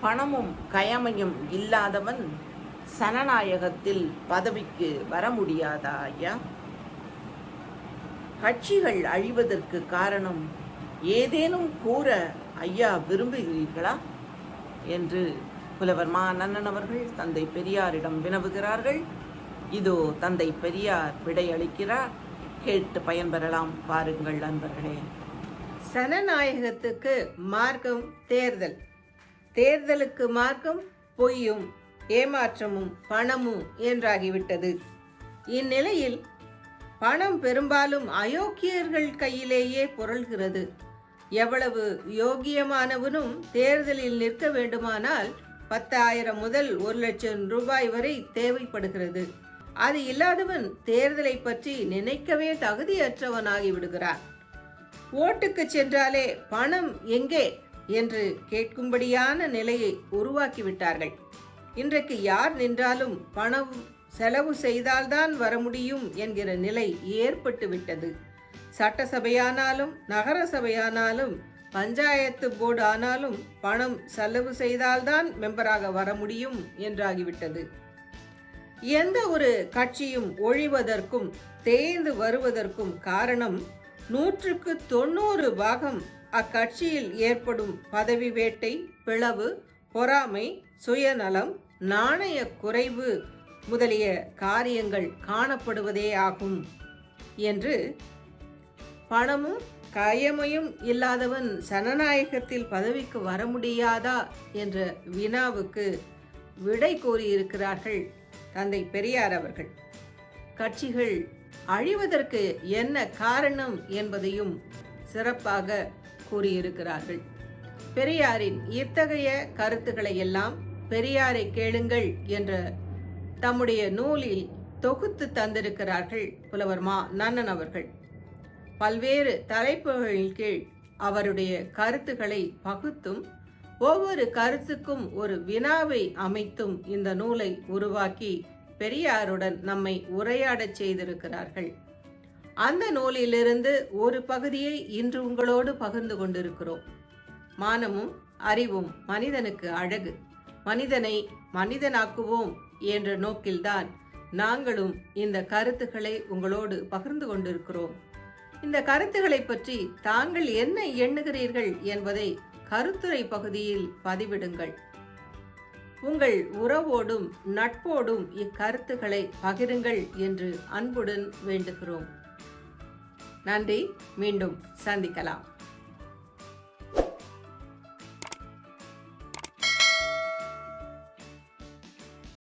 பணமும் கயமையும் இல்லாதவன் சனநாயகத்தில் பதவிக்கு வர முடியாதா ஐயா கட்சிகள் அழிவதற்கு காரணம் ஏதேனும் கூற ஐயா விரும்புகிறீர்களா? என்று புலவர் மா நன்னன் அவர்கள் தந்தை பெரியாரிடம் வினவுகிறார்கள். இதோ தந்தை பெரியார் விடையளிக்கிறார். கேட்டு பயன்பெறலாம் பாருங்கள் நண்பர்களே. சனநாயகத்துக்கு மார்க்கம் தேர்தல். தேர்தலுக்கு மார்க்கம் பொய்யும் ஏமாற்றமும் பணமும் என்றாகிவிட்டது. இந்நிலையில் பணம் பெரும்பாலும் அயோக்கியர்கள் கையிலேயே புரள்கிறது. எவ்வளவு யோகியமானவனும் தேர்தலில் நிற்க வேண்டுமானால் பத்தாயிரம் முதல் ஒரு லட்சம் ரூபாய் வரை தேவைப்படுகிறது. அது இல்லாதவன் தேர்தலை பற்றி நினைக்கவே தகுதியற்றவனாகி விடுகிறான். ஓட்டுக்கு சென்றாலே பணம் எங்கே என்று கேட்கும்படியான நிலையை உருவாக்கிவிட்டார்கள். இன்றைக்கு யார் நின்றாலும் பணம் செலவு செய்தால்தான் வர முடியும் என்கிற நிலை ஏற்பட்டு விட்டது சட்டசபையானாலும் நகர சபையானாலும் பஞ்சாயத்து போர்டு ஆனாலும் பணம் செலவு செய்தால்தான் மெம்பராக வர முடியும் என்றாகிவிட்டது. எந்த ஒரு கட்சியும் ஒழிவதற்கும் தேய்ந்து வருவதற்கும் காரணம் நூற்றுக்கு தொண்ணூறு பாகம் அக்கட்சியில் ஏற்படும் பதவி வேட்டை பிளவு பொறாமை சுயநலம் நாணய குறைவு முதலிய காரியங்கள் காணப்படுவதே ஆகும் என்று பணமும் கயமையும் இல்லாதவன் சனநாயகத்தில் பதவிக்கு வர முடியாதா என்ற வினாவுக்கு விடை கூறியிருக்கிறார்கள் தந்தை பெரியார் அவர்கள். கட்சிகள் அழிவதற்கு என்ன காரணம் என்பதையும் சிறப்பாக கூறியிருக்கிறார்கள். பெரியாரின் இத்தகைய கருத்துக்களை எல்லாம் பெரியாரை கேளுங்கள் என்ற தம்முடைய நூலில் தொகுத்து தந்திருக்கிறார்கள் புலவர் மா நன்னன் அவர்கள். பல்வேறு தலைப்புகளின் கீழ் அவருடைய கருத்துக்களை பகுத்தும் ஒவ்வொரு கருத்துக்கும் ஒரு வினாவை அமைத்தும் இந்த நூலை உருவாக்கி பெரியாருடன் நம்மை உரையாடச் செய்திருக்கிறார்கள். அந்த நூலிலிருந்து ஒரு பகுதியை இன்று உங்களோடு பகிர்ந்து கொண்டிருக்கிறோம். மானமும் அறிவும் மனிதனுக்கு அழகு. மனிதனை மனிதனாக்குவோம் என்ற நோக்கில்தான் நாங்களும் இந்த கருத்துக்களை உங்களோடு பகிர்ந்து கொண்டிருக்கிறோம். இந்த கருத்துக்களை பற்றி தாங்கள் என்ன எண்ணுகிறீர்கள் என்பதை கருத்துரை பகுதியில் பதிவிடுங்கள். உங்கள் உறவோடும் நட்போடும் இக்கருத்துக்களை பகிருங்கள் என்று அன்புடன் வேண்டுகிறோம். நன்றி மீண்டும் சந்திக்கலாம்